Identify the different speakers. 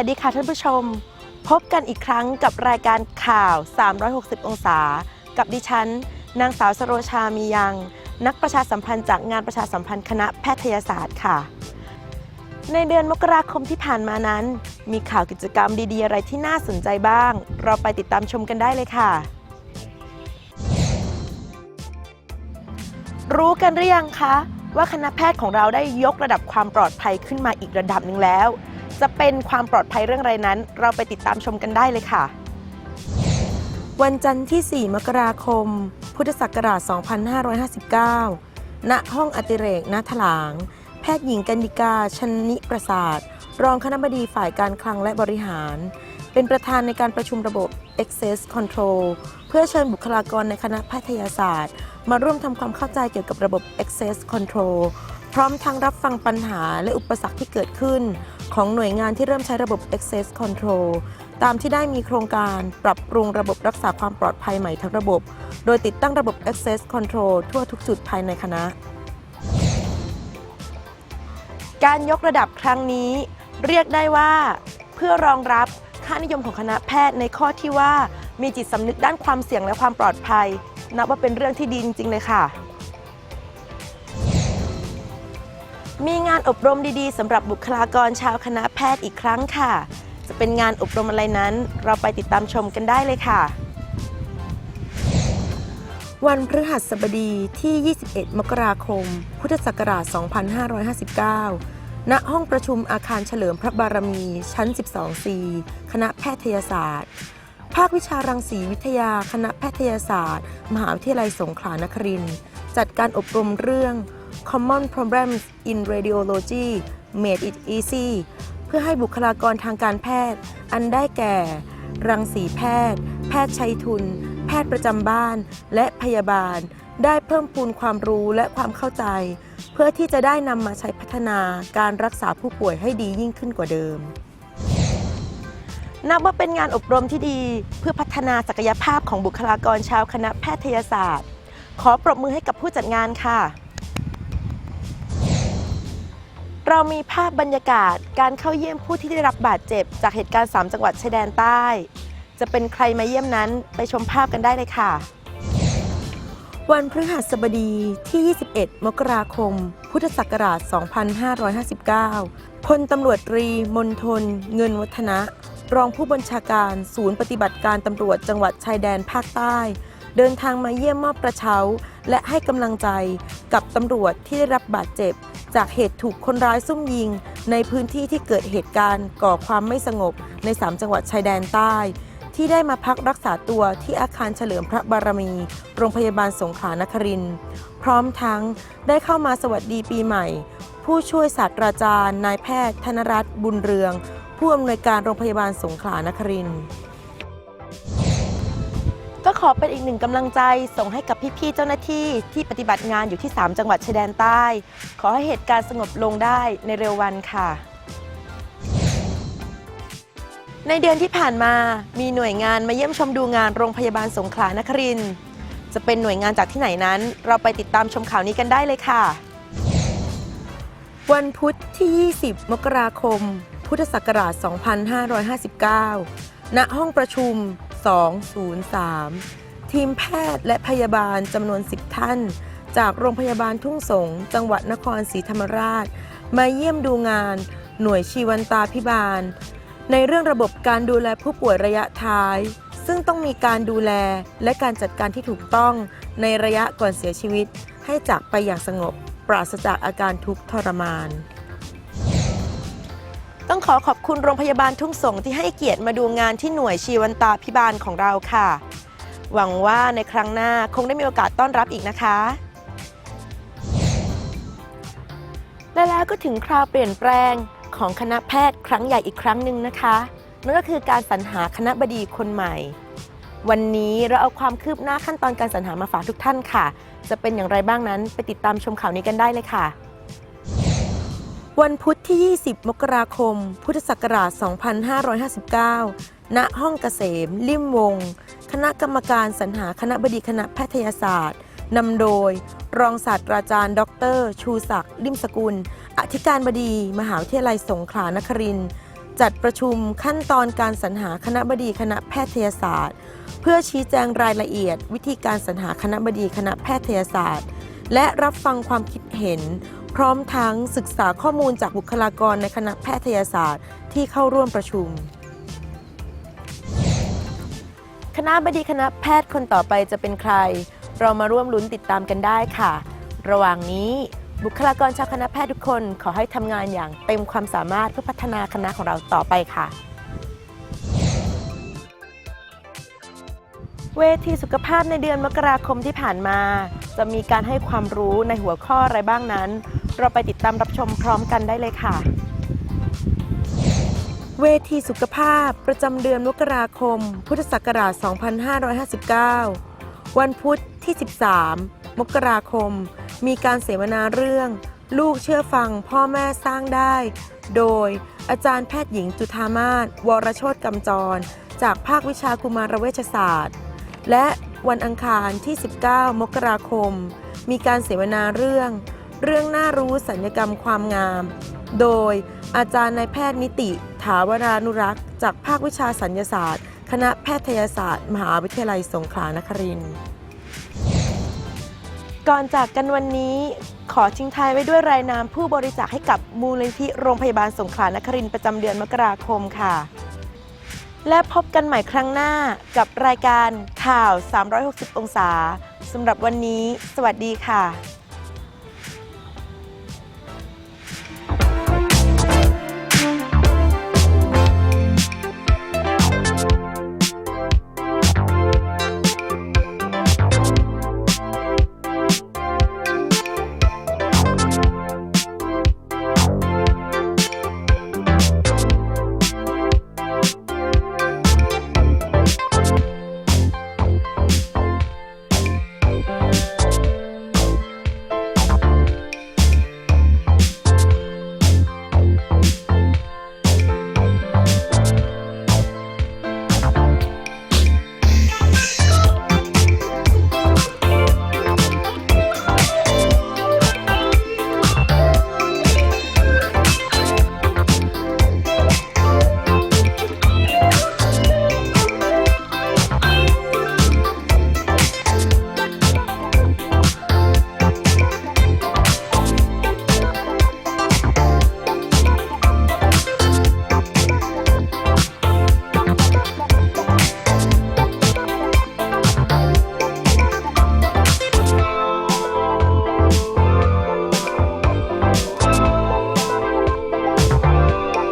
Speaker 1: วัสดีค่ะท่านผู้ชม พบกันอีกครั้งกับรายการข่าว 360 องศา กับดิฉัน นางสาวสโรชามียัง นักประชาสัมพันธ์จากงานประชาสัมพันธ์คณะแพทยศาสตร์ค่ะ ในเดือนมกราคมที่ผ่านมานั้น มีข่าวกิจกรรมดีๆ อะไรที่น่าสนใจบ้าง เราไปติดตามชมกันได้เลยค่ะ รู้กันหรือยังคะ ว่าคณะแพทย์ของเราได้ยกระดับความปลอดภัยขึ้นมาอีกระดับหนึ่งแล้ว จะเป็นความปลอดภัยเรื่องไรนั้น เราไปติดตามชมกันได้เลยค่ะ วันจันทร์ที่ 4 มกราคม พุทธศักราช 2559 ณ ห้องอติเรกณถลาง แพทย์หญิงกันดิกาชนิประสาท รองคณบดีฝ่ายการคลังและบริหาร เป็นประธานในการประชุมระบบ Access Control เพื่อเชิญบุคลากรในคณะแพทยศาสตร์ มาร่วมทำความเข้าใจเกี่ยวกับระบบ Access Control พร้อมทั้งรับฟังปัญหาและอุปสรรคที่เกิดขึ้น ของหน่วยงานที่เริ่มใช้ระบบ Access Control ตามที่ได้มีโครงการปรับปรุงระบบรักษาความปลอดภัยใหม่ทั้งระบบ โดยติดตั้งระบบ Access Control ทั่วทุกจุดภายในคณะ การยกระดับครั้งนี้ เรียกได้ว่า เพื่อรองรับค่านิยมของคณะแพทย์ในข้อที่ว่า มีจิตสำนึกด้านความเสี่ยงและความปลอดภัย นับว่าเป็นเรื่องที่ดีจริง ๆ เลยค่ะ มีงานอบรมดีๆสำหรับบุคลากรชาวคณะแพทย์อีกครั้งค่ะ จะเป็นงานอบรมอะไรนั้น เราไปติดตามชมกันได้เลยค่ะ วันพฤหัสบดีที่ 21 มกราคม พุทธศักราช 2559 ณ ห้องประชุมอาคารเฉลิมพระบารมี ชั้น 12C คณะแพทยศาสตร์ ภาควิชารังสีวิทยา คณะแพทยศาสตร์ มหาวิทยาลัยสงขลานครินทร์จัดการอบรมเรื่อง Common Problems in Radiology Made It Easy เพื่อให้บุคลากรทางการแพทย์ อันได้แก่ รังสีแพทย์ แพทย์ชัยทุน แพทย์ประจำบ้าน และพยาบาล ได้เพิ่มพูนความรู้และความเข้าใจ เพื่อที่จะได้นำมาใช้พัฒนาการรักษาผู้ป่วยให้ดียิ่งขึ้นกว่าเดิมนับว่าเป็นงานอบรมที่ดีเพื่อพัฒนาศักยภาพของบุคลากรชาวคณะแพทยศาสตร์ ขอปรบมือให้กับผู้จัดงานค่ะ เรามีภาพบรรยากาศการเข้าเยี่ยมผู้ที่ได้รับบาดเจ็บ จากเหตุการณ์ 3 จังหวัดชายแดนใต้ จะเป็นใครมาเยี่ยมนั้นไปชมภาพกันได้เลยค่ะ วันพฤหัสบดีที่ 21 มกราคม พุทธศักราช 2559 พลตำรวจตรีมนทน เงินวัฒนะ รองผู้บัญชาการศูนย์ปฏิบัติการตำรวจจังหวัดชายแดนภาคใต้ เดินทางมาเยี่ยมมอบกระเช้า และให้กำลังใจกับตำรวจที่ได้รับบาดเจ็บ จากเหตุถูกคนร้ายซุ่มยิง ในพื้นที่ที่เกิดเหตุการณ์ก่อความไม่สงบใน 3 จังหวัดชายแดนใต้ ที่ได้มาพักรักษาตัวที่อาคารเฉลิมพระบารมี โรงพยาบาลสงขลานครินพร้อมทั้งได้เข้ามาสวัสดีปีใหม่ ผู้ช่วยศาสตราจารย์ นายแพทย์ ธนรัตน์บุญเรือง ผู้อำนวยการโรงพยาบาลสงขลานครินทร์ ก็ขอเป็นอีกหนึ่งกำลังใจส่งให้กับพี่ๆเจ้าหน้าที่ที่ปฏิบัติงานอยู่ที่ 3 จังหวัดชายแดนใต้ ขอให้เหตุการณ์สงบลงได้ในเร็ววันค่ะ ในเดือนที่ผ่านมามีหน่วยงานมาเยี่ยมชมดูงานโรงพยาบาลสงขลานครินทร์จะเป็นหน่วยงานจากที่ไหนนั้น เราไปติดตามชมข่าวนี้กันได้เลยค่ะ วันพุธที่ 20 มกราคม พุทธศักราช 2559 ณ ห้องประชุม 203 ทีมแพทย์และพยาบาลจำนวน 10 ท่าน จากโรงพยาบาลทุ่งสงศ์จังหวัดนครศรีธรรมราช มาเยี่ยมดูงาน หน่วยชีวันตาพิบาล ในเรื่องระบบการดูแลผู้ป่วยระยะท้าย ซึ่งต้องมีการดูแลและการจัดการที่ถูกต้องในระยะก่อนเสียชีวิต ให้จากไปอย่างสงบ ปราศจากอาการทุกข์ทรมาน ต้องขอขอบคุณโรงพยาบาลทุ่งสงที่ให้เกียรติมาดูงานที่หน่วยชีวันตาพิบาลของเราค่ะ หวังว่าในครั้งหน้าคงได้มีโอกาสต้อนรับอีกนะคะ และแล้วก็ถึงคราวเปลี่ยนแปลงของคณะแพทย์ครั้งใหญ่อีกครั้งหนึ่งนะคะ นั่นก็คือการสรรหาคณะบดีคนใหม่ วันนี้เราเอาความคืบหน้าขั้นตอนการสรรหามาฝากทุกท่านค่ะ จะเป็นอย่างไรบ้างนั้นไปติดตามชมข่าวนี้กันได้เลยค่ะ วันพุธที่ 20 มกราคม พุทธศักราช 2559 ณ ห้องเกษม ลิ่มวง คณะกรรมการสรรหาคณะบดีคณะแพทยศาสตร์ นำโดย รองศาสตราจารย์ ดร ชูศักดิ์ลิมสกุล อธิการบดี มหาวิทยาลัยสงขลานครินทร์จัดประชุมขั้นตอนการสรรหาคณะบดีคณะแพทยศาสตร์ เพื่อชี้แจงรายละเอียด วิธีการสรรหาคณะบดีคณะแพทยศาสตร์ และรับฟังความคิดเห็น พร้อมทั้งศึกษาข้อมูลจากบุคลากรในคณะแพทยศาสตร์ที่เข้าร่วมประชุม คณะบดีคณะแพทย์คนต่อไปจะเป็นใคร เรามาร่วมลุ้นติดตามกันได้ค่ะ ระหว่างนี้บุคลากรชาวคณะแพทย์ทุกคนขอให้ทำงานอย่างเต็มความสามารถเพื่อพัฒนาคณะของเราต่อไปค่ะ เวทีสุขภาพในเดือนมกราคมที่ผ่านมา จะมีการให้ความรู้ในหัวข้ออะไรบ้างนั้น เราไปติดตามรับชมพร้อมกันได้เลยค่ะ เวทีสุขภาพประจำเดือนมกราคม พุทธศักราช 2559 วันพุธที่ 13 มกราคม มีการเสวนาเรื่อง ลูกเชื่อฟังพ่อแม่สร้างได้ โดยอาจารย์แพทย์หญิงจุธามาศวรโชตกำจร จากภาควิชากุมารเวชศาสตร์ และวันอังคารที่ 19 มกราคม มีการเสวนาเรื่อง เรื่องน่ารู้สัญญกรรมความงาม โดยอาจารย์นายแพทย์นิติ ถาวรานุรักษ์ จากภาควิชาสัญญศาสตร์ คณะแพทยศาสตร์ มหาวิทยาลัยสงขลานครินทร์ก่อนจากกันวันนี้ ขอทิ้งท้ายไว้ด้วยรายนามผู้บริจาคให้กับมูลนิธิโรงพยาบาลสงขลานครินทร์ประจำเดือนมกราคมค่ะ และพบกันใหม่ครั้งหน้ากับรายการข่าว 360 องศาสำหรับวันนี้ สวัสดีค่ะ